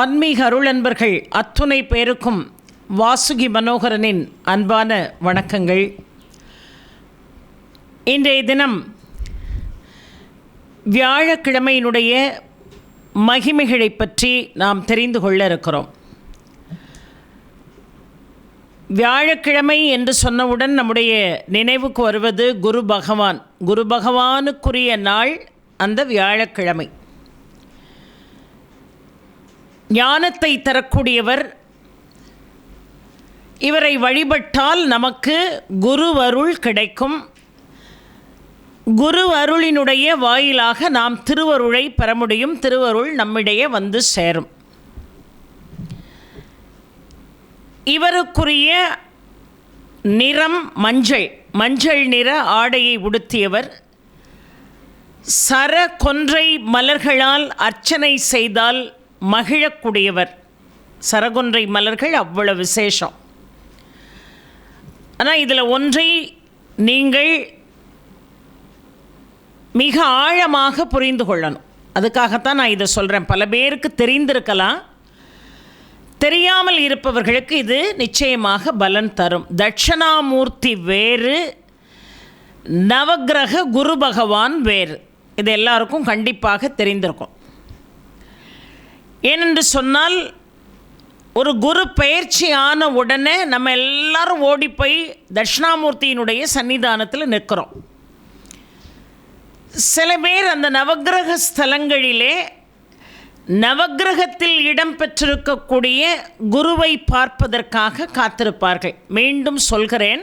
ஆன்மீக அருளன்பர்கள் அத்துணை பேருக்கும் வாசுகி மனோகரனின் அன்பான வணக்கங்கள். இன்றைய தினம் வியாழக்கிழமையினுடைய மகிமைகளை பற்றி நாம் தெரிந்து கொள்ள இருக்கிறோம். வியாழக்கிழமை என்று சொன்னவுடன் நம்முடைய நினைவுக்கு வருவது குரு பகவான். குரு பகவானுக்குரிய நாள் அந்த வியாழக்கிழமை. ஞானத்தை தரக்கூடியவர். இவரை வழிபட்டால் நமக்கு குரு அருள் கிடைக்கும். குரு அருளினுடைய வாயிலாக நாம் திருவருளை பெற முடியும். திருவருள் நம்மிடையே வந்து சேரும். இவருக்குரிய நிறம் மஞ்சள். மஞ்சள் நிற ஆடையை உடுத்தியவர். சர கொன்றை மலர்களால் அர்ச்சனை செய்தால் மகிழக்கூடியவர். சரகுன்றை மலர்கள் அவ்வளவு விசேஷம். ஆனால் இதில் ஒன்றை நீங்கள் மிக ஆழமாக புரிந்து கொள்ளணும். அதுக்காகத்தான் நான் இதை சொல்கிறேன் பல பேருக்கு தெரிந்திருக்கலாம். தெரியாமல் இருப்பவர்களுக்கு இது நிச்சயமாக பலன் தரும். தட்சணாமூர்த்தி வேறு நவக்கிரக குரு பகவான் வேறு. இது எல்லாருக்கும் கண்டிப்பாக தெரிந்திருக்கும். ஏனென்று சொன்னால் ஒரு குரு பயிற்சியான உடனே நம்ம எல்லாரும் ஓடி போய் தட்சிணாமூர்த்தியினுடைய சன்னிதானத்தில் நிற்கிறோம். சில பேர் அந்த நவக்கிரக ஸ்தலங்களிலே நவக்கிரகத்தில் இடம்பெற்றிருக்கக்கூடிய குருவை பார்ப்பதற்காக காத்திருப்பார்கள். மீண்டும் சொல்கிறேன்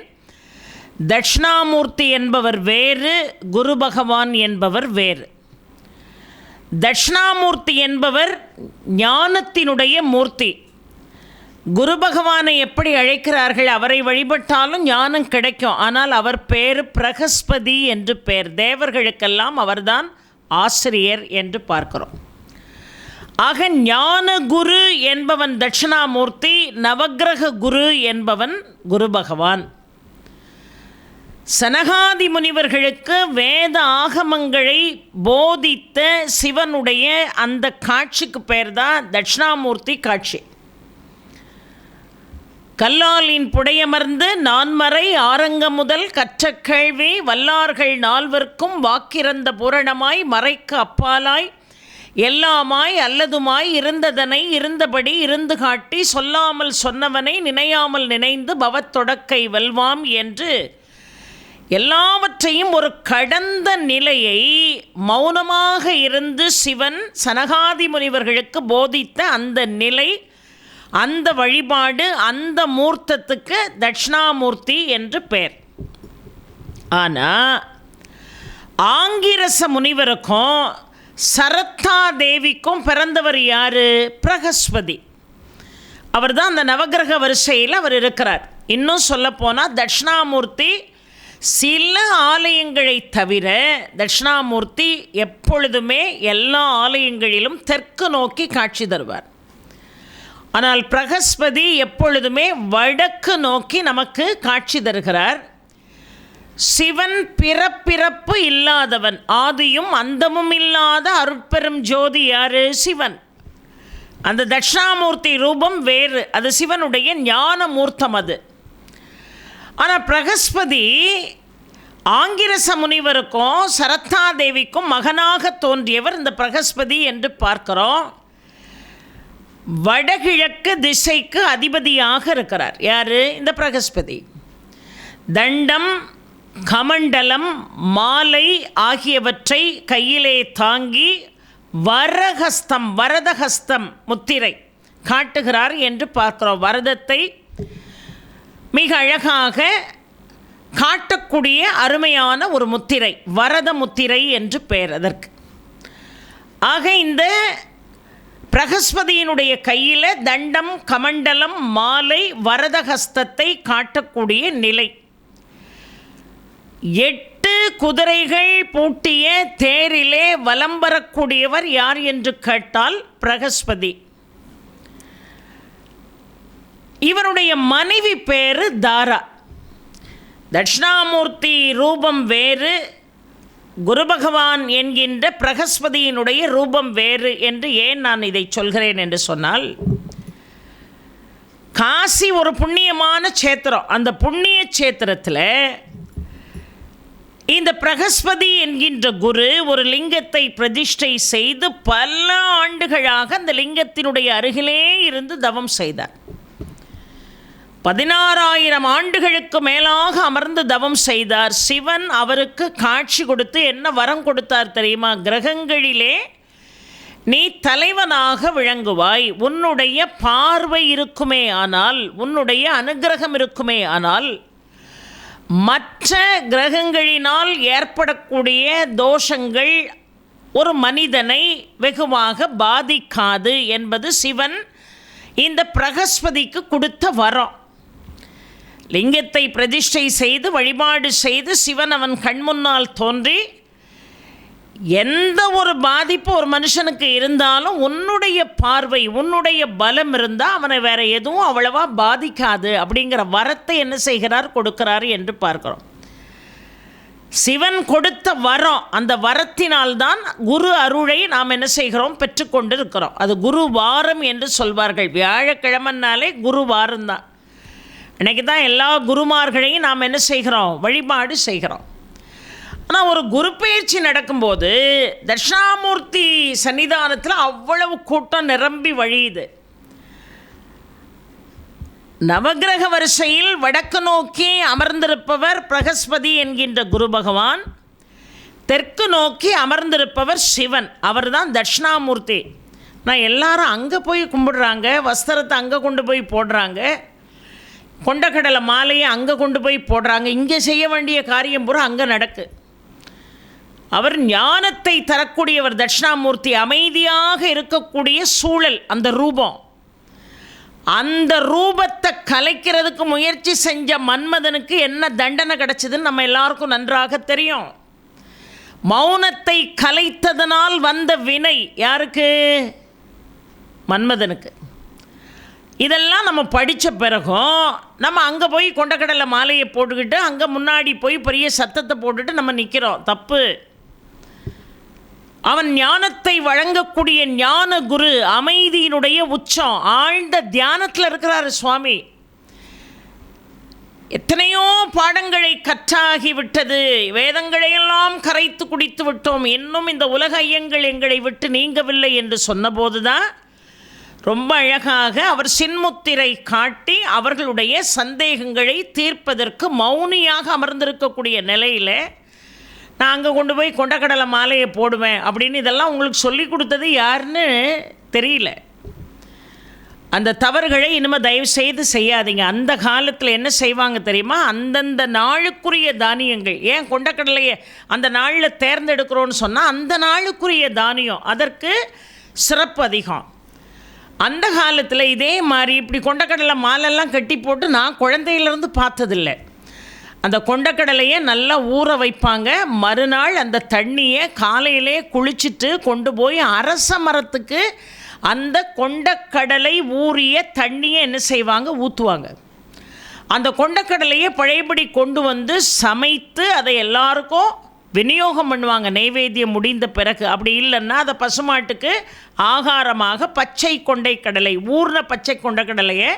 தட்சிணாமூர்த்தி என்பவர் வேறு குரு பகவான் என்பவர் வேறு. தட்சிணாமூர்த்தி என்பவர் ஞானத்தினுடைய மூர்த்தி. குரு பகவானை எப்படி அழைக்கிறார்கள் அவரை வழிபட்டாலும் ஞானம் கிடைக்கும். ஆனால் அவர் பேர் பிரகஸ்பதி என்று பேர். தேவர்களுக்கெல்லாம் அவர்தான் ஆசிரியர் என்று பார்க்கிறோம். ஆக ஞான குரு என்பவன் தட்சிணாமூர்த்தி நவக்கிரக குரு என்பவன் குரு பகவான். சனகாதி முனிவர்களுக்கு வேத ஆகமங்களை போதித்த சிவனுடைய அந்த காட்சிக்கு பேர் தான் தட்சிணாமூர்த்தி காட்சி. கல்லாலின் புடையமர்ந்து நான்மறை ஆரங்க முதல் கற்ற கேள்வி வல்லார்கள் நால்வர்க்கும் வாக்கிறந்த பூரணமாய் மறைக்கு அப்பாலாய் எல்லாமாய் அல்லதுமாய் இருந்ததனை இருந்தபடி இருந்து காட்டி சொல்லாமல் சொன்னவனை நினையாமல் நினைந்து பவத்தொடக்கை வெல்வாம் என்று எல்லாவற்றையும் ஒரு கடந்த நிலையை மௌனமாக இருந்து சிவன் சனகாதி முனிவர்களுக்கு போதித்த அந்த நிலை அந்த வழிபாடு அந்த மூர்த்தத்துக்கு தட்சிணாமூர்த்தி என்று பெயர் ஆனால் ஆங்கிரச முனிவருக்கும் சரத்தா தேவிக்கும் பிறந்தவர் யார்? பிரகஸ்பதி. அவர் தான் அந்த நவகிரக வரிசையில் அவர் இருக்கிறார். இன்னும் சொல்லப்போனால் தட்சிணாமூர்த்தி சில ஆலயங்களை தவிர தட்சிணாமூர்த்தி எப்பொழுதுமே எல்லா ஆலயங்களிலும் தெற்கு நோக்கி காட்சி தருவார். ஆனால் பிரகஸ்பதி எப்பொழுதுமே வடக்கு நோக்கி நமக்கு காட்சி தருகிறார். சிவன் பிறப்பிறப்பு இல்லாதவன் ஆதியும் அந்தமும் இல்லாத அருட்பெரும் ஜோதி யாரு? சிவன். அந்த தட்சிணாமூர்த்தி ரூபம் வேறு அது சிவனுடைய ஞான மூர்த்தம் அது. ஆனால் பிரகஸ்பதி ஆங்கிரச முனிவருக்கும் சரத்தாதேவிக்கும் மகனாக தோன்றியவர் இந்த பிரகஸ்பதி என்று பார்க்கிறோம். வடகிழக்கு திசைக்கு அதிபதியாக இருக்கிறார். யார்? இந்த பிரகஸ்பதி. தண்டம் கமண்டலம் மாலை ஆகியவற்றை கையிலே தாங்கி வரஹஸ்தம் வரதஹஸ்தம் முத்திரை காட்டுகிறார் என்று பார்க்கிறோம். வரதத்தை மிக அழகாக காட்டக்கூடிய அருமையான ஒரு முத்திரை வரத முத்திரை என்று பெயர் அதற்கு. ஆக இந்த பிரகஸ்பதியினுடைய கையில் தண்டம் கமண்டலம் மாலை வரதஹஸ்தத்தை காட்டக்கூடிய நிலை. எட்டு குதிரைகள் பூட்டிய தேரிலே வலம் வரக்கூடியவர் யார் என்று கேட்டால் பிரகஸ்பதி. இவருடைய மனைவி பேரு தாரா. தட்சிணாமூர்த்தி ரூபம் வேறு குரு பகவான் என்கின்ற பிரகஸ்பதியினுடைய ரூபம் வேறு என்று ஏன் நான் இதை சொல்கிறேன் என்று சொன்னால் காசி ஒரு புண்ணியமான சேத்திரம் அந்த புண்ணிய சேத்திரத்தில் இந்த பிரகஸ்பதி என்கின்ற குரு ஒரு லிங்கத்தை பிரதிஷ்டை செய்து பல ஆண்டுகளாக அந்த லிங்கத்தினுடைய அருகிலே இருந்து தவம் செய்தார். பதினாறாயிரம் ஆண்டுகளுக்கு மேலாக அமர்ந்து தவம் செய்தார். சிவன் அவருக்கு காட்சி கொடுத்து என்ன வரம் கொடுத்தார் தெரியுமா? கிரகங்களிலே நீ தலைவனாக விளங்குவாய். உன்னுடைய பார்வை இருக்குமே ஆனால் உன்னுடைய அனுகிரகம் இருக்குமே ஆனால் மற்ற கிரகங்களினால் ஏற்படக்கூடிய தோஷங்கள் ஒரு மனிதனை வெகுவாக பாதிக்காது என்பது சிவன் இந்த பிரகஸ்பதிக்கு கொடுத்த வரம். லிங்கத்தை பிரதிஷ்டை செய்து வழிபாடு செய்து சிவன் அவன் கண்முன்னால் தோன்றி எந்த ஒரு பாதிப்பு ஒரு மனுஷனுக்கு இருந்தாலும் உன்னுடைய பார்வை உன்னுடைய பலம் இருந்தால் அவனை வேற எதுவும் அவ்வளவா பாதிக்காது அப்படிங்கிற வரத்தை என்ன செய்கிறார் கொடுக்கிறார் என்று பார்க்கிறோம். சிவன் கொடுத்த வரம் அந்த வரத்தினால்தான் குரு அருளை நாம் என்ன செய்கிறோம் பெற்றுக்கொண்டு இருக்கிறோம் அது குரு வாரம் என்று சொல்வார்கள். வியாழக்கிழமைனாலே குரு வாரம் தான் இன்றைக்கி தான் எல்லா குருமார்களையும் நாம் என்ன செய்கிறோம்? வழிபாடு செய்கிறோம். ஆனால் ஒரு குரு பயிற்சி நடக்கும்போது தட்சிணாமூர்த்தி சன்னிதானத்தில் அவ்வளவு கூட்டம் நிரம்பி வழியுது. நவகிரக வரிசையில் வடக்கு நோக்கி அமர்ந்திருப்பவர் பிரகஸ்பதி என்கின்ற குரு பகவான் தெற்கு நோக்கி அமர்ந்திருப்பவர் சிவன். அவர் தான் தட்சிணாமூர்த்தி. நான் எல்லாரும் அங்கே போய் கும்பிடுறாங்க வஸ்திரத்தை அங்கே கொண்டு போய் போடுறாங்க. கொண்டக்கடலை மாலையை அங்கே கொண்டு போய் போடுறாங்க. இங்கே செய்ய வேண்டிய காரியம் பூரா அங்கே நடக்கு. அவர் ஞானத்தை தரக்கூடியவர் தட்சிணாமூர்த்தி அமைதியாக இருக்கக்கூடிய சூழல் அந்த ரூபம். அந்த ரூபத்தை கலைக்கிறதுக்கு முயற்சி செஞ்ச மன்மதனுக்கு என்ன தண்டனை கிடச்சிதுன்னு நம்ம எல்லாருக்கும் நன்றாக தெரியும். மௌனத்தை கலைத்ததனால் வந்த வினை யாருக்கு? மன்மதனுக்கு. இதெல்லாம் நம்ம படித்த பிறகும் நம்ம அங்கே போய் கொண்டக்கடலை மாலையை போட்டுக்கிட்டு அங்கே முன்னாடி போய் பெரிய சத்தத்தை போட்டுட்டு நம்ம நிற்கிறோம் தப்பு. அவன் ஞானத்தை வழங்கக்கூடிய ஞான குரு அமைதியினுடைய உச்சம். ஆழ்ந்த தியானத்தில் இருக்கிறார் சுவாமி. எத்தனையோ பாடங்களை கற்றாகிவிட்டது வேதங்களையெல்லாம் கரைத்து குடித்து விட்டோம். இன்னும் இந்த உலக ஐயங்கள் எங்களை விட்டு நீங்கவில்லை என்று சொன்னபோதுதான் ரொம்ப அழகாக அவர் சின்முத்திரை காட்டி அவர்களுடைய சந்தேகங்களை தீர்ப்பதற்கு மௌனியாக அமர்ந்திருக்கக்கூடிய நிலையில் நான் அங்கே கொண்டு போய் கொண்டக்கடலை மாலையை போடுவேன் அப்படின்னு இதெல்லாம் உங்களுக்கு சொல்லி கொடுத்தது யாருன்னு தெரியல. அந்த தவறுகளை இனிமேல் தயவு செய்து செய்யாதீங்க. அந்த காலத்தில் என்ன செய்வாங்க தெரியுமா? அந்தந்த நாளுக்குரிய தானியங்கள். ஏன் கொண்டக்கடலையை அந்த நாளில் தேர்ந்தெடுக்கிறோன்னு சொன்னால் அந்த நாளுக்குரிய தானியம் அதற்கு சிறப்பு அதிகம். அந்த காலத்தில் இதே மாதிரி இப்படி கொண்டக்கடலை மாலெல்லாம் கட்டி போட்டு நான் குழந்தையிலேருந்து பார்த்ததில்லை. அந்த கொண்டக்கடலையை நல்லா ஊற வைப்பாங்க. மறுநாள் அந்த தண்ணியை காலையிலே குளிச்சுட்டு கொண்டு போய் அரச மரத்துக்கு அந்த கொண்டக்கடலை ஊறிய தண்ணியை என்ன செய்வாங்க? ஊற்றுவாங்க அந்த கொண்டக்கடலையை பழையபடி கொண்டு வந்து சமைத்து அதை எல்லாருக்கும் விநியோகம் பண்ணுவாங்க நெய்வேத்தியம் முடிந்த பிறகு. அப்படி இல்லைன்னா அதை பசுமாட்டுக்கு ஆகாரமாக பச்சை கொண்டை கடலை ஊர்ன பச்சை கொண்டக்கடலையை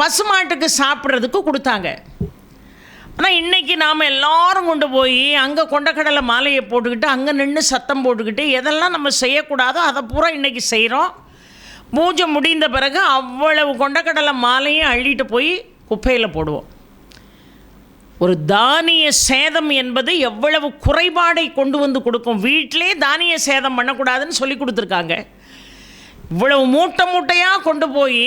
பசுமாட்டுக்கு சாப்பிட்றதுக்கு கொடுத்தாங்க. ஆனால் இன்றைக்கி நாம் எல்லோரும் கொண்டு போய் அங்கே கொண்டக்கடலை மாலையை போட்டுக்கிட்டு அங்கே நின்று சத்தம் போட்டுக்கிட்டு எதெல்லாம் நம்ம செய்யக்கூடாதோ அதை பூரா இன்றைக்கி செய்கிறோம் பூஜை முடிந்த பிறகு அவ்வளவு கொண்டக்கடலை மாலையும் அள்ளிட்டு போய் குப்பையில் போடுவோம். ஒரு தானிய சேதம் என்பது எவ்வளவு குறைபாடை கொண்டு வந்து கொடுக்கும். வீட்டிலே தானிய சேதம் பண்ணக்கூடாதுன்னு சொல்லி கொடுத்துருக்காங்க. இவ்வளவு மூட்டை மூட்டையாக கொண்டு போய்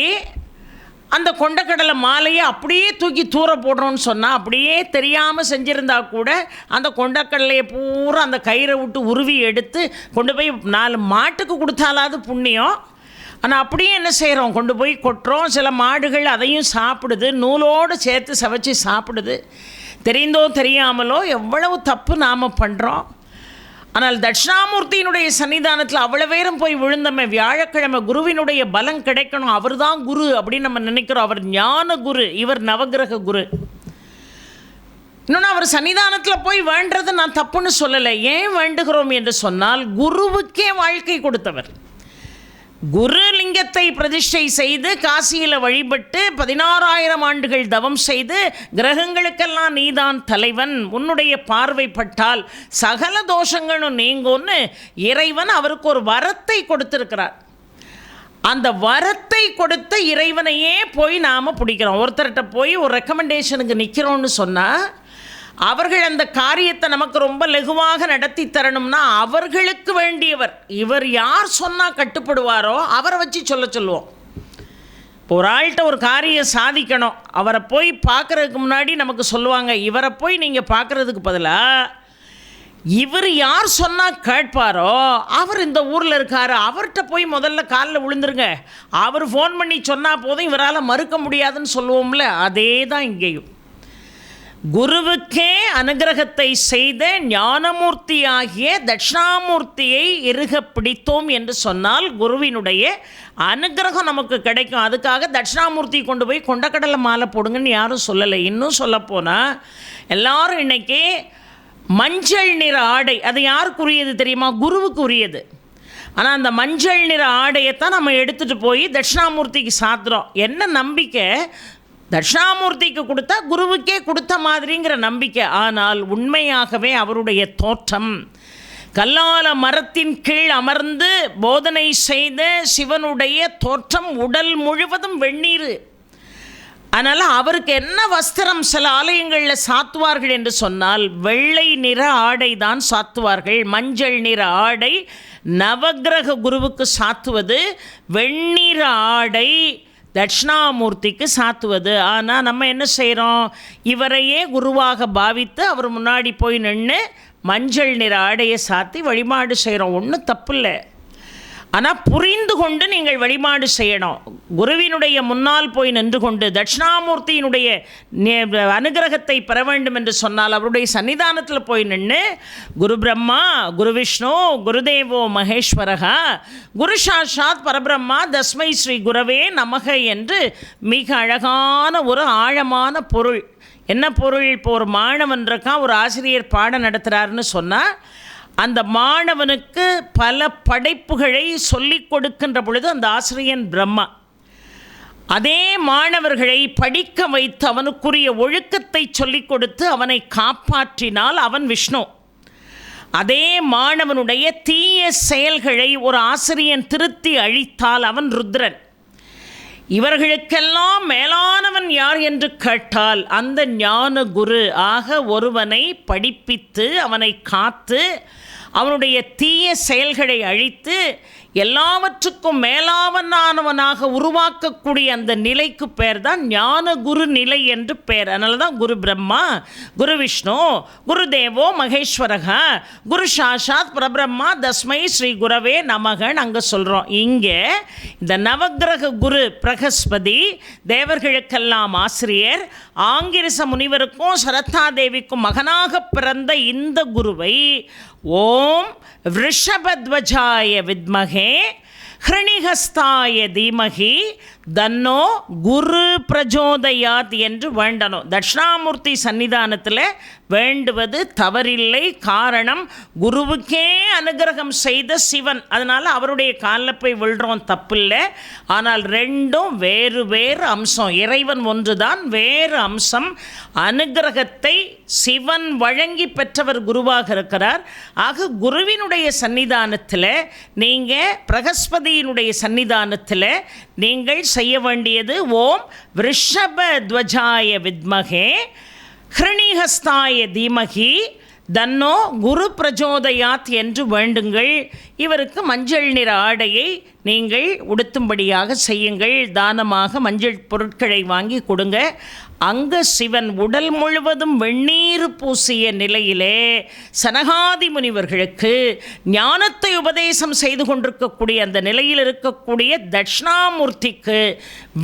அந்த கொண்டக்கடலை மாலையை அப்படியே தூக்கி தூர போடுறோன்னு சொன்னால் அப்படியே தெரியாமல் செஞ்சுருந்தா கூட அந்த கொண்டக்கடலையை பூரா அந்த கயிறை விட்டு உருவி எடுத்து கொண்டு போய் நாலு மாட்டுக்கு கொடுத்தாலாவது புண்ணியம். ஆனால் அப்படியே என்ன செய்கிறோம் கொண்டு போய் கொட்டுறோம். சில மாடுகள் அதையும் சாப்பிடுது. நூலோடு சேர்த்து சவைச்சி சாப்பிடுது. தெரிந்தோ தெரியாமலோ எவ்வளவு தப்பு நாம் பண்ணுறோம் ஆனால் தட்சிணாமூர்த்தியினுடைய சன்னிதானத்தில் அவ்வளோ பேரும் போய் விழுந்தமே வியாழக்கிழமை குருவினுடைய பலம் கிடைக்கணும் அவர் தான் குரு அப்படின்னு நம்ம நினைக்கிறோம். அவர் ஞான குரு இவர் நவகிரக குரு. இன்னொன்று அவர் சன்னிதானத்தில் போய் வேண்டது நான் தப்புன்னு சொல்லலை. ஏன் வேண்டுகிறோம் என்று சொன்னால் குருவுக்கே வாழ்க்கை கொடுத்தவர். குருலிங்கத்தை பிரதிஷ்டை செய்து காசியில் வழிபட்டு பதினாறாயிரம் ஆண்டுகள் தவம் செய்து கிரகங்களுக்கெல்லாம் நீதான் தலைவன். உன்னுடைய பார்வைப்பட்டால் சகல தோஷங்களும் நீங்கும்னு இறைவன் அவருக்கு ஒரு வரத்தை கொடுத்திருக்கிறார். அந்த வரத்தை கொடுத்த இறைவனையே போய் நாம் பிடிக்கிறோம். ஒருத்தர்கிட்ட போய் ஒரு ரெக்கமெண்டேஷனுக்கு நிற்கிறோன்னு சொன்னால் அவர்கள் அந்த காரியத்தை நமக்கு ரொம்ப லகுவாக நடத்தி தரணும்னா அவர்களுக்கு வேண்டியவர். இவர் யார் சொன்னால் கட்டுப்படுவாரோ அவரை வச்சு சொல்ல சொல்லுவோம். இப்போ ஒரு ஆள்கிட்ட ஒரு காரியம் சாதிக்கணும். அவரை போய் பார்க்குறதுக்கு முன்னாடி நமக்கு சொல்லுவாங்க இவரை போய் நீங்கள் பார்க்குறதுக்கு பதிலாக இவர் யார் சொன்னால் கேட்பாரோ அவர் இந்த ஊரில் இருக்கார் அவர்கிட்ட போய் முதல்ல காலில் விழுந்துருங்க. அவர் ஃபோன் பண்ணி சொன்னால் போதும் இவரால் மறுக்க முடியாதுன்னு சொல்லுவோம்ல அதே தான் இங்கேயும். குருவுக்கே அனுகிரகத்தை செய்த ஞானமூர்த்தியாகிய தட்சிணாமூர்த்தியை இருக பிடித்தோம் என்று சொன்னால் குருவினுடைய அனுகிரகம் நமக்கு கிடைக்கும். அதுக்காக தட்சிணாமூர்த்தி கொண்டு போய் கொண்டக்கடலை மாலை போடுங்கன்னு யாரும் சொல்லலை. இன்னும் சொல்லப்போனால் எல்லாரும் இன்றைக்கி மஞ்சள் நிற ஆடை அது யாருக்குரியது தெரியுமா? குருவுக்குரியது. ஆனால் அந்த மஞ்சள் நிற ஆடையை தான் நம்ம எடுத்துகிட்டு போய் தட்சிணாமூர்த்திக்கு சாத்துறோம். என்ன நம்பிக்கை? தட்சிணாமூர்த்திக்கு கொடுத்தா குருவுக்கே கொடுத்த மாதிரிங்கிற நம்பிக்கை. ஆனால் உண்மையாகவே அவருடைய தோற்றம் கல்லால மரத்தின் கீழ் அமர்ந்து போதனை செய்த சிவனுடைய தோற்றம் உடல் முழுவதும் வெந்நீர். அதனால் அவருக்கு என்ன வஸ்திரம் சில ஆலயங்களில் சாத்துவார்கள் என்று சொன்னால் வெள்ளை நிற ஆடை தான் சாத்துவார்கள். மஞ்சள் நிற ஆடை நவக்கிரக குருவுக்கு சாத்துவது. வெண்ணிற ஆடை தட்சிணாமூர்த்திக்கு சாத்துவது. ஆனால் நம்ம என்ன செய்கிறோம் இவரையே குருவாக பாவித்து அவர் முன்னாடி போய் நின்று மஞ்சள் நிற ஆடையை சாத்தி வழிபாடு செய்கிறோம் ஒன்றும் தப்பில்லை. ஆனால் புரிந்து கொண்டு நீங்கள் வழிபாடு செய்யணும். குருவினுடைய முன்னால் போய் நின்று கொண்டு தட்சிணாமூர்த்தியினுடைய நே- அனுகிரகத்தை பெற வேண்டும் என்று சொன்னால் அவருடைய சன்னிதானத்தில் போய் நின்று குரு பிரம்மா குரு விஷ்ணு குருதேவோ மகேஸ்வரகா குரு சாஷாத் பரபிரம்மா தஸ்மை ஸ்ரீ குரவே நமக என்று மிக அழகான ஒரு ஆழமான பொருள். என்ன பொருள்? இப்போ ஒரு மாணவன் இருக்கான் ஒரு ஆசிரியர் பாடம் நடத்துகிறாருன்னு சொன்னால் அந்த மாணவனுக்கு பல படைப்புகளை சொல்லிக் கொடுக்கின்ற பொழுது அந்த ஆசிரியன் பிரம்மா. அதே மாணவர்களை படிக்க வைத்து அவனுக்குரிய ஒழுக்கத்தை சொல்லிக் கொடுத்து அவனை காப்பாற்றினால் அவன் விஷ்ணு. அதே மாணவனுடைய தீய செயல்களை ஒரு ஆசிரியன் திருத்தி அழித்தால் அவன் ருத்ரன். இவர்களுக்கெல்லாம் மேலானவன் யார் என்று கேட்டால் அந்த ஞான குரு ஆக ஒருவனை படிப்பித்து அவனை காத்து அவனுடைய தீய செயல்களை அழித்து எல்லாவற்றுக்கும் மேலாவனானவனாக உருவாக்கக்கூடிய அந்த நிலைக்கு பேர் தான் ஞான குரு நிலை என்று பெயர் அதனால தான் குரு பிரம்மா குரு விஷ்ணு குரு தேவோ மகேஸ்வரக குரு சாஷாத் பிரபிரம்மா தஸ்மை ஸ்ரீ குரவே நமகன் அங்கே சொல்கிறோம் இங்கே இந்த நவக்கிரக குரு பிரகஸ்பதி தேவர்களுக்கெல்லாம் ஆசிரியர் ஆங்கிரச முனிவருக்கும் சரத்தாதேவிக்கும் மகனாக பிறந்த இந்த குருவை ஓம் ரிஷபத்வஜாய வித்மகே ஹிருணிகஸ்தாய தீமகி தன்னோ குரு பிரஜோதயாத் என்று வேண்டணும் தட்சிணாமூர்த்தி சன்னிதானத்தில் வேண்டுவது தவறில்லை. காரணம் குருவுக்கே அனுகிரகம் செய்த சிவன். அதனால் அவருடைய காலில் போய் விழுறோம் தப்பில்லை. ஆனால் ரெண்டும் வேறு வேறு அம்சம். இறைவன் ஒன்றுதான் வேறு அம்சம். அனுகிரகத்தை சிவன் வழங்கி பெற்றவர் குருவாக இருக்கிறார். ஆக குருவினுடைய சன்னிதானத்தில் நீங்கள் பிரகஸ்பதியினுடைய சன்னிதானத்தில் நீங்கள் செய்ய வேண்டியது ஓம் ரிஷப துவஜாய வித்மகே ஹிருணிஹஸ்தாய தீமகி தன்னோ குரு பிரஜோதயாத் என்று வேண்டுங்கள். இவருக்கு மஞ்சள் நிற ஆடையை நீங்கள் உடுத்தும்படியாக செய்யுங்கள். தானமாக மஞ்சள் பொருட்களை வாங்கி கொடுங்க. அங்க சிவன் உடல் முழுவதும் வெந்நீர் பூசிய நிலையிலே சனகாதி முனிவர்களுக்கு ஞானத்தை உபதேசம் செய்து கொண்டிருக்கக்கூடிய அந்த நிலையில் இருக்கக்கூடிய தட்சிணாமூர்த்திக்கு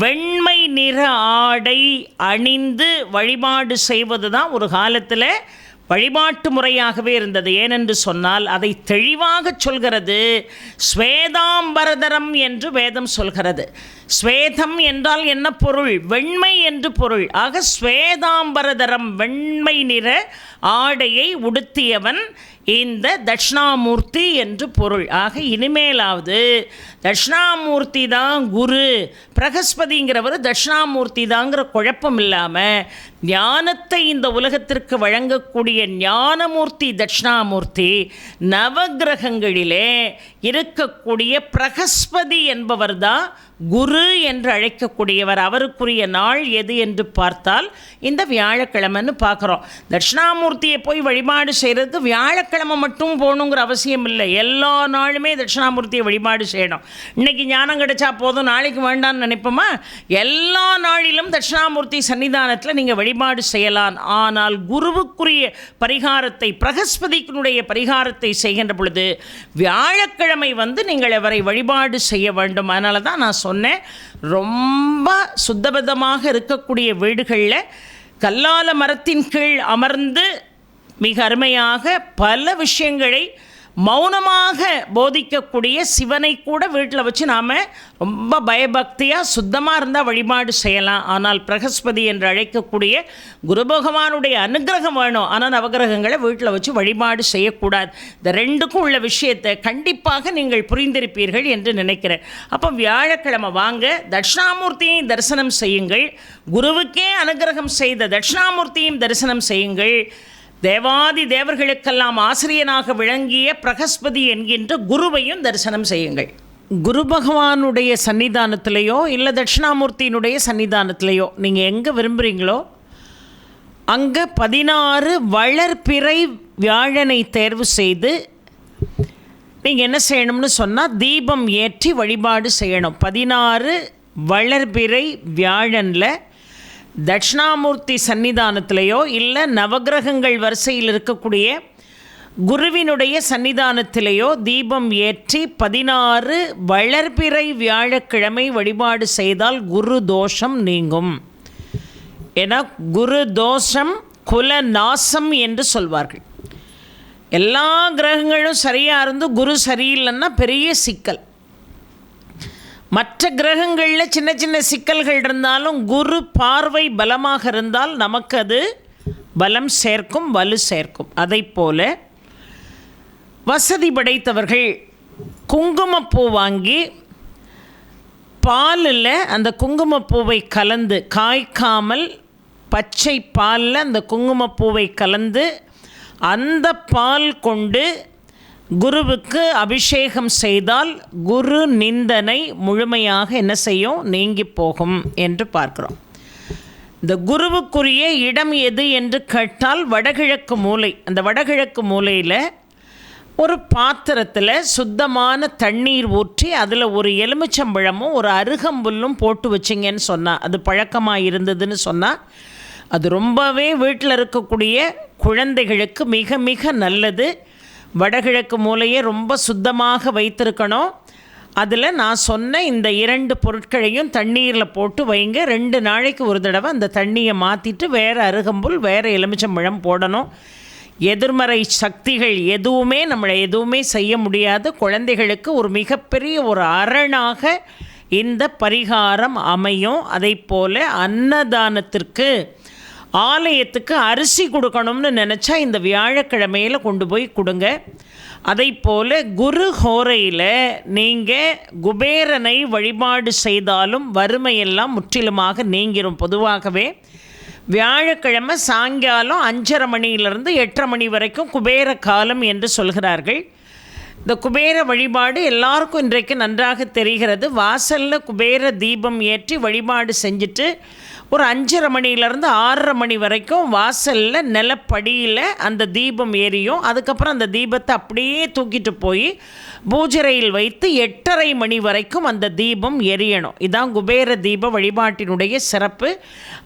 வெண்மை நிற ஆடை அணிந்து வழிபாடு செய்வது தான் ஒரு காலத்தில் வழிபாட்டு முறையாகவே இருந்தது. ஏனென்று சொன்னால் அதை தெளிவாக சொல்கிறது ஸ்வேதாம்பரதரம் என்று வேதம் சொல்கிறது. ஸ்வேதம் என்றால் என்ன பொருள்? வெண்மை என்று பொருள். ஆக ஸ்வேதாம்பரதரம் வெண்மை நிற ஆடையை உடுத்தியவன் இந்த தட்சிணாமூர்த்தி என்று பொருள். ஆக இனிமேலாவது தட்சிணாமூர்த்தி தான் குரு. பிரகஸ்பதிங்கிறவர் தட்சிணாமூர்த்தி தாங்கிற குழப்பம் இல்லாமல் ஞானத்தை இந்த உலகத்திற்கு வழங்கக்கூடிய ஞானமூர்த்தி தட்சிணாமூர்த்தி நவகிரகங்களிலே இருக்கக்கூடிய பிரகஸ்பதி என்பவர் தான் குரு என்று அழைக்கக்கூடியவர். அவருக்குரிய நாள் எது என்று பார்த்தால் இந்த வியாழக்கிழமைன்னு பார்க்குறோம். தட்சிணாமூர்த்தியை போய் வழிபாடு செய்கிறதுக்கு வியாழக்கிழமை மட்டும் போகணுங்கிற அவசியம் இல்லை. எல்லா நாளுமே தட்சிணாமூர்த்தியை வழிபாடு செய்யணும். இன்னைக்கு ஞானம் கிடைச்சா போதும் நாளைக்கு வேண்டாம்னு நினைப்போமா? எல்லா நாளிலும் தட்சிணாமூர்த்தி சன்னிதானத்தில் நீங்கள் வழிபாடு செய்யலாம். ஆனால் குருவுக்குரிய பரிகாரத்தை பிரகஸ்பதிக்கினுடைய பரிகாரத்தை செய்கின்ற பொழுது வியாழக்கிழமை வந்து நீங்கள் அவரை வழிபாடு செய்ய வேண்டும். அதனால தான் நான் சொன்னேன் ரொம்ப சுத்தபதமாக இருக்கக்கூடிய வீடுகளில் கல்லால மரத்தின் கீழ் அமர்ந்து மிக அருமையாக பல விஷயங்களை மௌனமாக போதிக்கக்கூடிய சிவனை கூட வீட்டில் வச்சு நாம் ரொம்ப பயபக்தியாக சுத்தமாக இருந்தால் வழிபாடு செய்யலாம். ஆனால் பிரகஸ்பதி என்று அழைக்கக்கூடிய குரு பகவானுடைய அனுகிரகம் வேணும். ஆனால் நவகிரகங்களை வீட்டில் வச்சு வழிபாடு செய்யக்கூடாது. இந்த ரெண்டுக்கும் உள்ள விஷயத்தை கண்டிப்பாக நீங்கள் புரிந்திருப்பீர்கள் என்று நினைக்கிறேன். அப்போ வியாழக்கிழமை வாங்க தட்சிணாமூர்த்தியையும் தரிசனம் செய்யுங்கள். குருவுக்கே அனுகிரகம் செய்த தட்சிணாமூர்த்தியும் தரிசனம் செய்யுங்கள். தேவாதி தேவர்களுக்கெல்லாம் ஆசிரியனாக விளங்கிய பிரகஸ்பதி என்கின்ற குருவையும் தரிசனம் செய்யுங்கள். குரு பகவானுடைய சன்னிதானத்திலேயோ இல்லை தட்சிணாமூர்த்தியினுடைய சன்னிதானத்திலேயோ நீங்கள் எங்கே விரும்புகிறீங்களோ அங்கே பதினாறு வளர்பிறை வியாழனை தேர்வு செய்து நீங்கள் என்ன செய்யணும்னு சொன்னால் தீபம் ஏற்றி வழிபாடு செய்யணும். பதினாறு வளர்பிறை வியாழனில் தட்சிணாமூர்த்தி சன்னிதானத்திலேயோ இல்லை நவகிரகங்கள் வரிசையில் இருக்கக்கூடிய குருவினுடைய சன்னிதானத்திலேயோ தீபம் ஏற்றி பதினாறு வளர்பிறை வியாழக்கிழமை வழிபாடு செய்தால் குரு தோஷம் நீங்கும். ஏன்னா குரு தோஷம் குல நாசம் என்று சொல்வார்கள். எல்லா கிரகங்களும் சரியாக இருந்து குரு சரியில்லைன்னா பெரிய சிக்கல். மற்ற கிரகங்களில் சின்ன சின்ன சிக்கல்கள் இருந்தாலும் குரு பார்வை பலமாக இருந்தால் நமக்கு அது பலம் சேர்க்கும் வலு சேர்க்கும். அதை போல வசதி படைத்தவர்கள் குங்குமப்பூ வாங்கி பாலில் அந்த குங்குமப்பூவை கலந்து காய்க்காமல் பச்சை பாலில் அந்த குங்குமப்பூவை கலந்து அந்த பால் கொண்டு குருவுக்கு அபிஷேகம் செய்தால் குரு நிந்தனை முழுமையாக என்ன செய்யும்? நீங்கி போகும் என்று பார்க்கிறோம். இந்த குருவுக்குரிய இடம் எது என்று கேட்டால் வடகிழக்கு மூலை. அந்த வடகிழக்கு மூலையில் ஒரு பாத்திரத்தில் சுத்தமான தண்ணீர் ஊற்றி அதில் ஒரு எலுமிச்சம்பழமும் ஒரு அருகம்புல்லும் போட்டு வச்சிங்கன்னு சொன்னால் அது பழக்கமாக இருந்ததுன்னு சொன்னால் அது ரொம்பவே வீட்டில் இருக்கக்கூடிய குழந்தைகளுக்கு மிக மிக நல்லது. வடகிழக்கு மூலையை ரொம்ப சுத்தமாக வைத்திருக்கணும். அதில் நான் சொன்ன இந்த இரண்டு பொருட்களையும் தண்ணீரில் போட்டு வைங்க. ரெண்டு நாளைக்கு ஒரு தடவை அந்த தண்ணியை மாற்றிட்டு வேறு அருகம்புல் வேறு எலுமிச்சம்பழம் போடணும். எதிர்மறை சக்திகள் எதுவுமே நம்மளை எதுவுமே செய்ய முடியாது. குழந்தைகளுக்கு ஒரு மிகப்பெரிய ஒரு அரணாக இந்த பரிகாரம் அமையும். அதை போல் அன்னதானத்திற்கு ஆலயத்துக்கு அரிசி கொடுக்கணும்னு நினச்சா இந்த வியாழக்கிழமையில் கொண்டு போய் கொடுங்க. அதை போல் குரு ஹோரையில் நீங்கள் குபேரனை வழிபாடு செய்தாலும் வறுமையெல்லாம் முற்றிலுமாக நீங்கிரும் பொதுவாகவே. வியாழக்கிழமை சாயங்காலம் அஞ்சரை மணியிலிருந்து எட்டரை மணி வரைக்கும் குபேர காலம் என்று சொல்கிறார்கள். இந்த குபேர வழிபாடு எல்லாருக்கும் இன்றைக்கு நன்றாக தெரிகிறது. வாசலில் குபேர தீபம் ஏற்றி வழிபாடு செஞ்சுட்டு ஒரு அஞ்சரை மணியிலேருந்து ஆறரை மணி வரைக்கும் வாசலில் நிலப்படியில் அந்த தீபம் எரியும் அதுக்கப்புறம் அந்த தீபத்தை அப்படியே தூக்கிட்டு போய் பூஜரையில் வைத்து எட்டரை மணி வரைக்கும் அந்த தீபம் எரியணும். இதான் குபேர தீப வழிபாட்டினுடைய சிறப்பு.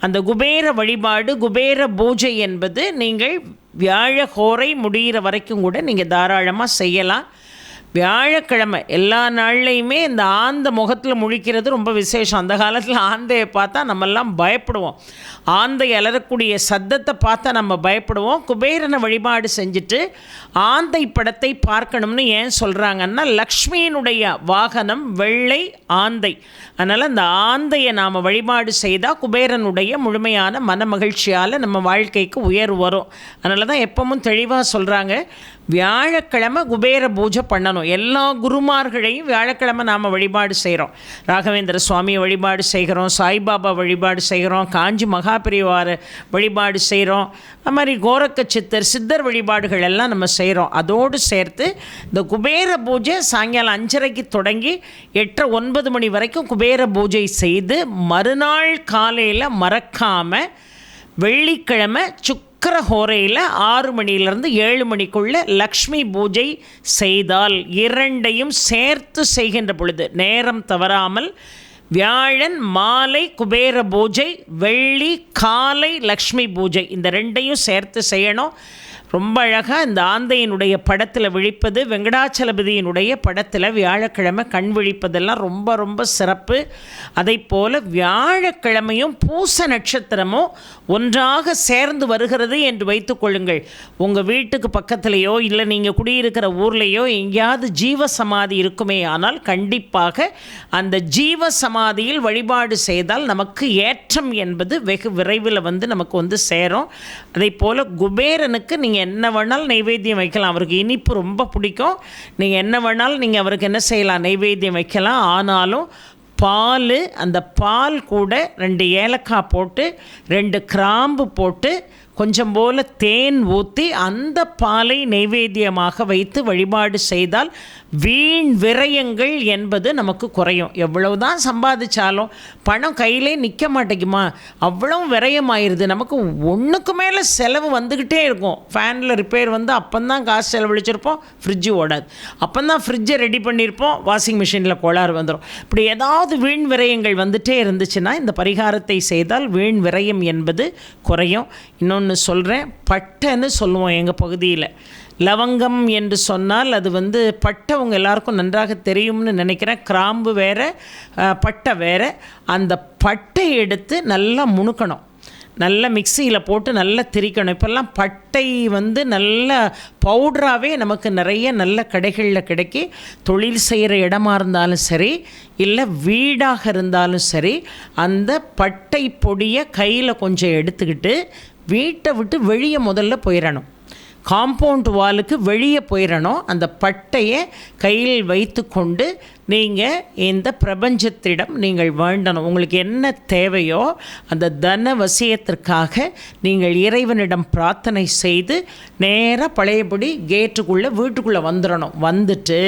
அந்த குபேர வழிபாடு குபேர பூஜை என்பது நீங்கள் வியாழ கோரை முடிகிற வரைக்கும் கூட நீங்கள் தாராளமாக செய்யலாம். வியாழக்கிழமை எல்லா நாள்லையுமே இந்த ஆந்த முகத்தில் முழிக்கிறது ரொம்ப விசேஷம். அந்த காலத்தில் ஆந்தையை பார்த்தா நம்மெல்லாம் பயப்படுவோம். ஆந்தை அலறக்கூடிய சத்தத்தை பார்த்தா நம்ம பயப்படுவோம். குபேரனை வழிபாடு செஞ்சுட்டு ஆந்தை படத்தை பார்க்கணும்னு ஏன் சொல்கிறாங்கன்னா லக்ஷ்மியினுடைய வாகனம் வெள்ளை ஆந்தை. அதனால் அந்த ஆந்தையை நாம் வழிபாடு செய்தால் குபேரனுடைய முழுமையான மன மகிழ்ச்சியால் நம்ம வாழ்க்கைக்கு உயர்வு வரும். அதனால தான் எப்பவும் தெளிவாக சொல்கிறாங்க வியாழக்கிழமை குபேர பூஜை பண்ணணும். எல்லா குருமார்களையும் வியாழக்கிழமை நாம் வழிபாடு செய்கிறோம் ராகவேந்திர சுவாமியை வழிபாடு செய்கிறோம். சாய்பாபா வழிபாடு செய்கிறோம். காஞ்சி மகாபிரிவார வழிபாடு செய்கிறோம் அது மாதிரி கோரக்க சித்தர் சித்தர் வழிபாடுகள் எல்லாம் நம்ம செய்கிறோம் அதோடு சேர்த்து இந்த குபேர பூஜை சாயங்காலம் அஞ்சரைக்கு தொடங்கி எட்டரை ஒன்பது மணி வரைக்கும் குபேர பூஜை செய்து மறுநாள் காலையில் மறக்காமல் வெள்ளிக்கிழமை சுக் சக்கர ஹோரையில் ஆறு மணியிலிருந்து ஏழு மணிக்குள்ளே லக்ஷ்மி பூஜை செய்தால் இரண்டையும் சேர்த்து செய்கின்ற பொழுது நேரம் தவறாமல் வியாழன் மாலை குபேர பூஜை வெள்ளி காலை லக்ஷ்மி பூஜை இந்த ரெண்டையும் சேர்த்து செய்யணும். ரொம்ப அழகாக இந்த ஆந்தையினுடைய படத்தில் விழிப்பது வெங்கடாச்சலபதியினுடைய படத்தில் வியாழக்கிழமை கண் விழிப்பதெல்லாம் ரொம்ப ரொம்ப சிறப்பு. அதை போல் வியாழக்கிழமையும் பூச நட்சத்திரமும் ஒன்றாக சேர்ந்து வருகிறது என்று வைத்துக்கொள்ளுங்கள் உங்கள் வீட்டுக்கு பக்கத்துலேயோ இல்லை நீங்கள் குடியிருக்கிற ஊர்லேயோ எங்கேயாவது ஜீவ சமாதி இருக்குமே ஆனால் கண்டிப்பாக அந்த ஜீவ சமாதியில் வழிபாடு செய்தால் நமக்கு ஏற்றம் என்பது வெகு விரைவில் வந்து நமக்கு வந்து சேரும். அதே போல் குபேரனுக்கு நீங்கள் என்ன வேணாலும் நைவேத்தியம் வைக்கலாம். அவருக்கு இனிப்பு ரொம்ப பிடிக்கும். நீங்கள் என்ன வேணாலும் நீங்கள் அவருக்கு என்ன செய்யலாம்? நைவேத்தியம் வைக்கலாம். ஆனாலும் பால் அந்த பால் கூட ரெண்டு ஏலக்காய் போட்டு ரெண்டு கிராம்பு போட்டு கொஞ்சம் போல் தேன் ஊற்றி அந்த பாலை நைவேத்தியமாக வைத்து வழிபாடு செய்தால் வீண் விரயங்கள் என்பது நமக்கு குறையும். எவ்வளவுதான் சம்பாதிச்சாலும் பணம் கையிலே நிற்க மாட்டேங்குமா? அவ்வளோ விரயமாயிருது. நமக்கு ஒன்றுக்கு மேலே செலவு வந்துக்கிட்டே இருக்கும். ஃபேனில் ரிப்பேர் வந்து அப்போந்தான் காசு செலவழிச்சிருப்போம். ஃப்ரிட்ஜு ஓடாது. அப்போந்தான் ஃப்ரிட்ஜை ரெடி பண்ணியிருப்போம் வாஷிங் மிஷினில் கோளாறு வந்துடும் இப்படி ஏதாவது வீண் விரயங்கள் வந்துட்டே இருந்துச்சுன்னா இந்த பரிகாரத்தை செய்தால் வீண் விரயம் என்பது குறையும். இன்னொன்று சொல்கிறேன் பட்டைன்னு சொல்லுவோம் எங்கள் பகுதியில். லவங்கம் என்று சொன்னால் அது வந்து பட்டை உங்கள் எல்லாருக்கும் நன்றாக தெரியும்னு நினைக்கிறேன். கிராம்பு வேறு பட்டை வேறு. அந்த பட்டை எடுத்து நல்லா முணுக்கணும். நல்லா மிக்சியில் போட்டு நல்லா திரிக்கணும். இப்போல்லாம் பட்டை வந்து நல்ல பவுடராகவே நமக்கு நிறைய நல்ல கடைகளில் கிடைக்கி தொழில் செய்கிற இடமா இருந்தாலும் சரி இல்லை வீடாக இருந்தாலும் சரி அந்த பட்டை பொடியை கையில் கொஞ்சம் எடுத்துக்கிட்டு வீட்டை விட்டு வெளியே முதல்ல போயிடணும். காம்பவுண்ட் வாலுக்கு வெளியே போயிடணும். அந்த பட்டையை கையில் வைத்து கொண்டு நீங்கள் இந்த பிரபஞ்சத்திடம் நீங்கள் வேண்டணும். உங்களுக்கு என்ன தேவையோ அந்த தன வசியத்திற்காக நீங்கள் இறைவனிடம் பிரார்த்தனை செய்து நேராக பழையபடி கேட்டுக்குள்ளே வீட்டுக்குள்ளே வந்துடணும். வந்துட்டு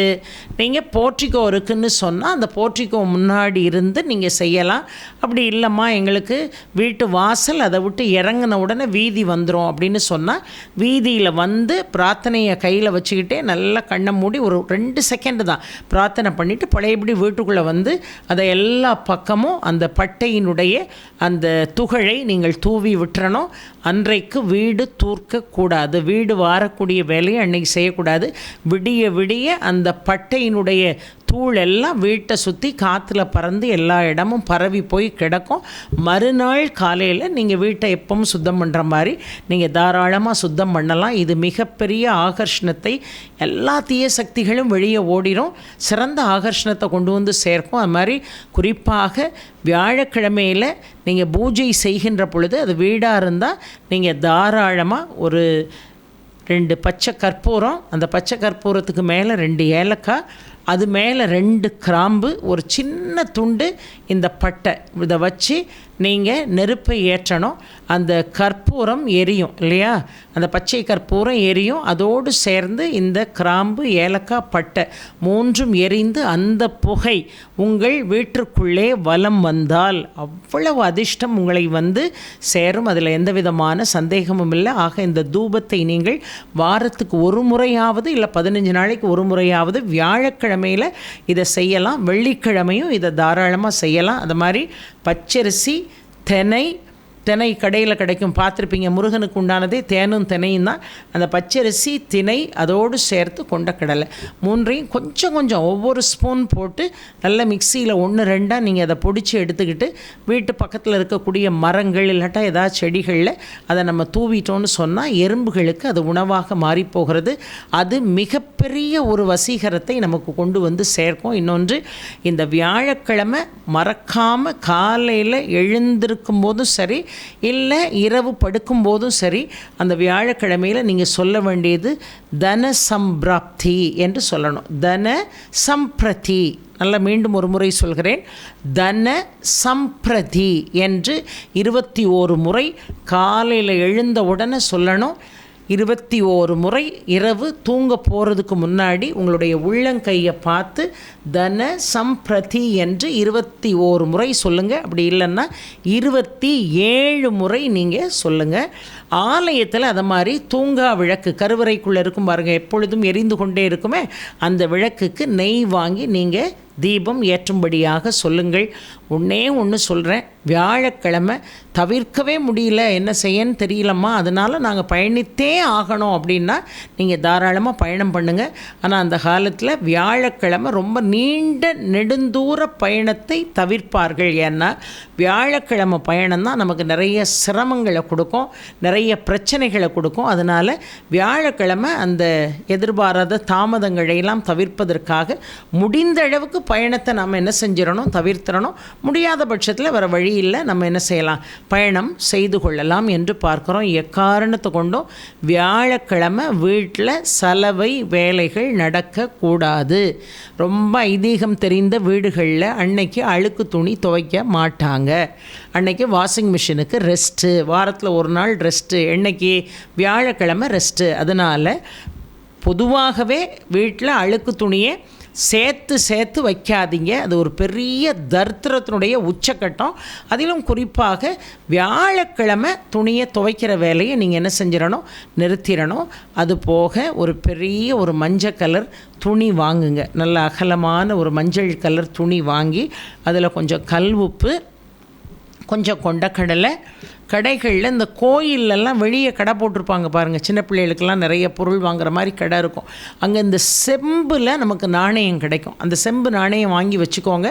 நீங்கள் போர்ட்டிகோ இருக்குன்னு சொன்னால் அந்த போர்ட்டிகோ முன்னாடி இருந்து நீங்கள் செய்யலாம். அப்படி இல்லைம்மா எங்களுக்கு வீட்டு வாசல் அதை விட்டு இறங்கின உடனே வீதி வந்துடும் அப்படின்னு சொன்னால் வீதியில் வந்து பிரார்த்தனையை கையில் வச்சுக்கிட்டே நல்லா கண்ணை மூடி ஒரு ரெண்டு செகண்டு தான் பிரார்த்தனை பண்ணிவிட்டு பழையபடி வீட்டுக்குள்ளே வந்து அதை எல்லா பக்கமும் அந்த பட்டையினுடைய அந்த துகளை நீங்கள் தூவி விட்டுறணும். அன்றைக்கு வீடு தூர்க்கக்கூடாது. வீடு வாரக்கூடிய வேலையை அன்னைக்கு செய்யக்கூடாது. விடிய விடிய அந்த பட்டையினுடைய தூள் எல்லாம் வீட்டை சுற்றி காற்றுல பறந்து எல்லா இடமும் பரவி போய் கிடக்கும். மறுநாள் காலையில் நீங்கள் வீட்டை எப்பவும் சுத்தம் பண்ணுற மாதிரி நீங்கள் தாராளமாக சுத்தம் பண்ணலாம். இது மிகப்பெரிய ஆகர்ஷணத்தை எல்லா தீய சக்திகளும் வெளியே ஓடிடும் சிறந்த ஆகர்ஷணத்தை கொண்டு வந்து சேர்க்கும். அது மாதிரி குறிப்பாக வியாழக்கிழமையில் நீங்கள் பூஜை செய்கின்ற பொழுது அது வீடாக இருந்தால் நீங்கள் தாராளமாக ஒரு ரெண்டு பச்சை கற்பூரம் அந்த பச்சை கற்பூரத்துக்கு மேலே ரெண்டு ஏலக்காய் அது மேலே ரெண்டு கிராம்பு ஒரு சின்ன துண்டு இந்த பட்டை இதை வச்சு நீங்கள் நெருப்பை ஏற்றணும். அந்த கற்பூரம் எரியும் இல்லையா? அந்த பச்சை கற்பூரம் எரியும். அதோடு சேர்ந்து இந்த கிராம்பு ஏலக்காய் பட்டை மூன்றும் எரிந்து அந்த புகை உங்கள் வீட்டிற்குள்ளே வலம் வந்தால் அவ்வளவு அதிர்ஷ்டம் உங்களை வந்து சேரும். அதில் எந்த விதமான சந்தேகமும் இல்லை. ஆக இந்த தூபத்தை நீங்கள் வாரத்துக்கு ஒரு முறையாவது இல்லை பதினஞ்சு நாளைக்கு ஒரு முறையாவது வியாழக்கிழமையில் இதை செய்யலாம். வெள்ளிக்கிழமையும் இதை தாராளமாக செய்யலாம். அது மாதிரி பச்சரிசி தெனை தினை கடையில் கிடைக்கும் பார்த்துருப்பீங்க முருகனுக்கு உண்டானதே தேனும் தினையும் தான். அந்த பச்சரிசி தினை அதோடு சேர்த்து கொண்ட கடலை. மூன்றையும் கொஞ்சம் கொஞ்சம் ஒவ்வொரு ஸ்பூன் போட்டு நல்ல மிக்சியில் ஒன்று ரெண்டாக நீங்கள் அதை பொடிச்சு எடுத்துக்கிட்டு வீட்டு பக்கத்தில் இருக்கக்கூடிய மரங்கள் இல்லாட்டா ஏதாவது செடிகளில் அதை நம்ம தூவிட்டோம்னு சொன்னால் எறும்புகளுக்கு அது உணவாக மாறி போகிறது அது மிகப்பெரிய ஒரு வசீகரத்தை நமக்கு கொண்டு வந்து சேர்க்கும். இன்னொன்று இந்த வியாழக்கிழமை மறக்காமல் காலையில் எழுந்திருக்கும் போதும் சரி இல்லை இரவு படுக்கும் போதும் சரி அந்த வியாழக்கிழமையில் நீங்கள் சொல்ல வேண்டியது தன சம்பிராப்தி என்று சொல்லணும். தன சம்பிரதி நல்லா மீண்டும் ஒரு முறை சொல்கிறேன். தன சம்பிரதி என்று இருபத்தி ஓரு முறை காலையில் எழுந்த உடனே சொல்லணும். இருபத்தி ஓரு முறை இரவு தூங்க போகிறதுக்கு முன்னாடி உங்களுடைய உள்ளங்கையை பார்த்து தன சம்பிரதி என்று இருபத்தி ஓரு முறை சொல்லுங்கள் அப்படி இல்லைன்னா இருபத்தி ஏழு முறை நீங்கள் சொல்லுங்கள் ஆலயத்தில் அதை மாதிரி தூங்கா விளக்கு கருவறைக்குள்ளே இருக்கும் பாருங்கள் எப்பொழுதும் எரிந்து கொண்டே இருக்குமே அந்த விளக்குக்கு நெய் வாங்கி நீங்கள் தீபம் ஏற்றும்படியாக சொல்லுங்கள். ஒன்றே ஒன்று சொல்கிறேன் வியாழக்கிழமை தவிர்க்கவே முடியல. என்ன செய்யன்னு தெரியலம்மா. அதனால் நாங்கள் பயணித்தே ஆகணும் அப்படின்னா நீங்கள் தாராளமாக பயணம் பண்ணுங்கள் ஆனால் அந்த காலத்தில் வியாழக்கிழமை ரொம்ப நீண்ட நெடுந்தூர பயணத்தை தவிர்ப்பார்கள். ஏன்னா வியாழக்கிழமை பயணம் தான் நமக்கு நிறைய சிரமங்களை கொடுக்கும். நிறைய பிரச்சனைகளை கொடுக்கும். அதனால் வியாழக்கிழமை அந்த எதிர்பாராத தாமதங்களை எல்லாம் தவிர்ப்பதற்காக முடிந்த அளவுக்கு பயணத்தை நம்ம என்ன செஞ்சிடணும் தவிர்த்திடணும். முடியாத பட்சத்தில் வேறு வழி இல்லை நம்ம என்ன செய்யலாம்? பயணம் செய்து கொள்ளலாம் என்று பார்க்குறோம். எக்காரணத்தை கொண்டும் வியாழக்கிழமை வீட்டில் சலவை வேலைகள் நடக்கக்கூடாது. ரொம்ப ஐதீகம் தெரிந்த வீடுகளில் அன்னைக்கு அழுக்கு துணி துவைக்க மாட்டாங்க. அன்னைக்கு வாஷிங் மிஷினுக்கு ரெஸ்ட்டு வாரத்தில் ஒரு நாள் ரெஸ்ட்டு என்னைக்கு வியாழக்கிழமை ரெஸ்ட்டு அதனால் பொதுவாகவே வீட்டில் அழுக்கு துணியை சேர்த்து சேர்த்து வைக்காதீங்க. அது ஒரு பெரிய தர்த்திரத்தினுடைய உச்சக்கட்டம். அதிலும் குறிப்பாக வியாழக்கிழமை துணியை துவைக்கிற வேலையை நீங்கள் என்ன செஞ்சிடணும்? நிறுத்திடணும். அது போக ஒரு பெரிய ஒரு மஞ்சள் கலர் துணி வாங்குங்க. நல்ல அகலமான ஒரு மஞ்சள் கலர் துணி வாங்கி அதில் கொஞ்சம் கல் உப்பு கொஞ்சம் கொண்டக்கடலை கடைகளில் இந்த கோயிலெல்லாம் வெளியே கடை போட்டிருப்பாங்க பாருங்கள் சின்ன பிள்ளைகளுக்கெல்லாம் நிறைய பொருள் வாங்குற மாதிரி கடை இருக்கும். அங்கே இந்த செம்பில் நமக்கு நாணயம் கிடைக்கும். அந்த செம்பு நாணயம் வாங்கி வச்சுக்கோங்க.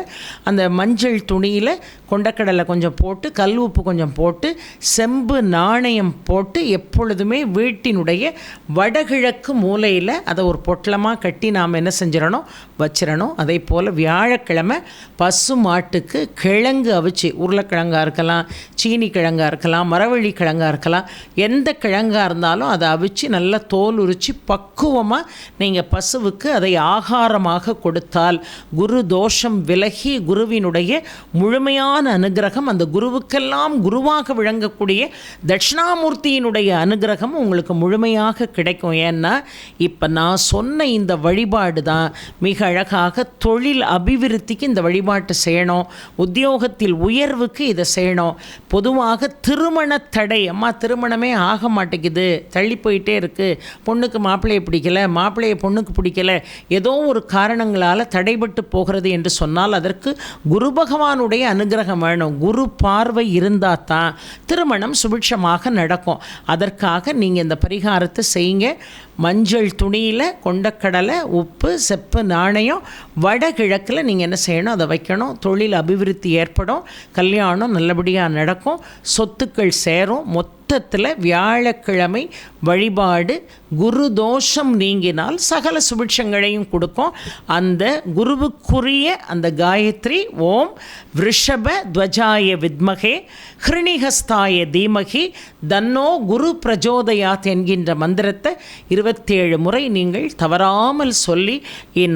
அந்த மஞ்சள் துணியில் கொண்டக்கடலை கொஞ்சம் போட்டு கல் உப்பு கொஞ்சம் போட்டு செம்பு நாணயம் போட்டு எப்பொழுதுமே வீட்டினுடைய வடகிழக்கு மூலையில் அதை ஒரு பொட்டலமாக கட்டி நாம் என்ன செஞ்சிடணும்? வச்சிடணும். அதே போல் வியாழக்கிழமை பசு மாட்டுக்கு கிழங்கு அவிச்சு உருளைக்கிழங்காக இருக்கலாம் சீனி கிழங்காக இருக்கலாம் இருக்கலாம் மரவள்ளி கிழங்காக இருக்கலாம் எந்த கிழங்காக இருந்தாலும் அதை அவிச்சு நல்லா தோல் உரித்து பக்குவமாக நீங்கள் பசுவுக்கு அதை ஆகாரமாக கொடுத்தால் குரு தோஷம் விலகி குருவினுடைய முழுமையான அனுகிரகம் அந்த குருவுக்கெல்லாம் குருவாக விளங்கக்கூடிய தட்சிணாமூர்த்தியினுடைய அனுகிரகம் உங்களுக்கு முழுமையாக கிடைக்கும். ஏன்னா இப்போ நான் சொன்ன இந்த வழிபாடு தான் மிக அழகாக தொழில் அபிவிருத்திக்கு இந்த வழிபாட்டை செய்யணும் உத்தியோகத்தில் உயர்வுக்கு இதை செய்யணும். பொதுவாக திருமண தடை. அம்மா திருமணமே ஆக மாட்டேங்குது. தள்ளி போயிட்டே இருக்குது பொண்ணுக்கு மாப்பிள்ளையை பிடிக்கல மாப்பிள்ளையை பொண்ணுக்கு பிடிக்கல. ஏதோ ஒரு காரணங்களால் தடைபட்டு போகிறது என்று சொன்னால் அதற்கு குரு பகவானுடைய அனுகிரகம் வேணும். குரு பார்வை இருந்தால் தான் திருமணம் சுபிட்சமாக நடக்கும். அதற்காக நீங்கள் இந்த பரிகாரத்தை செய்யுங்க. மஞ்சள் துணியில் கொண்டக்கடலை உப்பு செப்பு நாணயம் வடகிழக்கில் நீங்கள் என்ன செய்யணும் அதை வைக்கணும். தொழில் அபிவிருத்தி ஏற்படும் கல்யாணம் நல்லபடியாக நடக்கும் சொத்துக்கள் சேரும் மொத்தத்தில் வியாழக்கிழமை வழிபாடு குரு தோஷம் நீங்கினால் சகல சுபிட்சங்களையும் கொடுக்கும். அந்த குருவுக்குரிய அந்த காயத்ரி ஓம் ரிஷப துவஜாய வித்மகே ஹிருணிகஸ்தாய தீமகி தன்னோ குரு பிரஜோதயாத் என்கின்ற மந்திரத்தை இருபத்தேழு முறை நீங்கள் தவறாமல் சொல்லி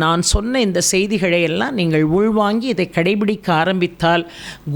நான் சொன்ன இந்த செய்திகளை எல்லாம் நீங்கள் உள்வாங்கி இதை கடைபிடிக்க ஆரம்பித்தால்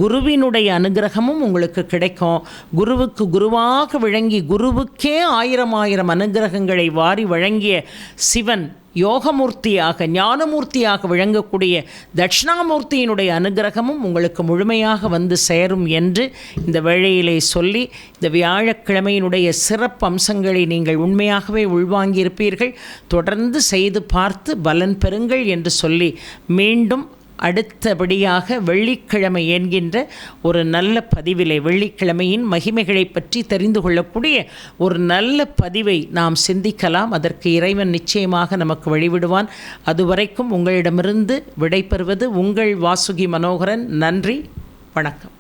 குருவினுடைய அனுகிரகமும் உங்களுக்கு கிடைக்கும். குருவுக்கு குருவாக விளங்கி குருவுக்கே ஆயிரம் ஆயிரம் அனுகிரகங்களை வாரி வழங்கிய சிவன் யோகமூர்த்தியாக ஞானமூர்த்தியாக விளங்கக்கூடிய தட்சிணாமூர்த்தியினுடைய அனுகிரகமும் உங்களுக்கு முழுமையாக வந்து சேரும் என்று இந்த வேளையிலே சொல்லி இந்த வியாழக்கிழமையினுடைய சிறப்பு அம்சங்களை நீங்கள் உண்மையாகவே உள்வாங்கியிருப்பீர்கள். தொடர்ந்து செய்து பார்த்து பலன் பெறுங்கள் என்று சொல்லி மீண்டும் அடுத்தபடியாக வெள்ளிக்கிழமை என்கின்ற ஒரு நல்ல பதிவிலை வெள்ளிக்கிழமையின் மகிமைகளை பற்றி தெரிந்து கொள்ளக்கூடிய ஒரு நல்ல பதிவை நாம் சிந்திக்கலாம். அதற்கு இறைவன் நிச்சயமாக நமக்கு வழிவிடுவான். அதுவரைக்கும் உங்களிடமிருந்து விடைபெறுவது உங்கள் வாசுகி மனோகரன். நன்றி வணக்கம்.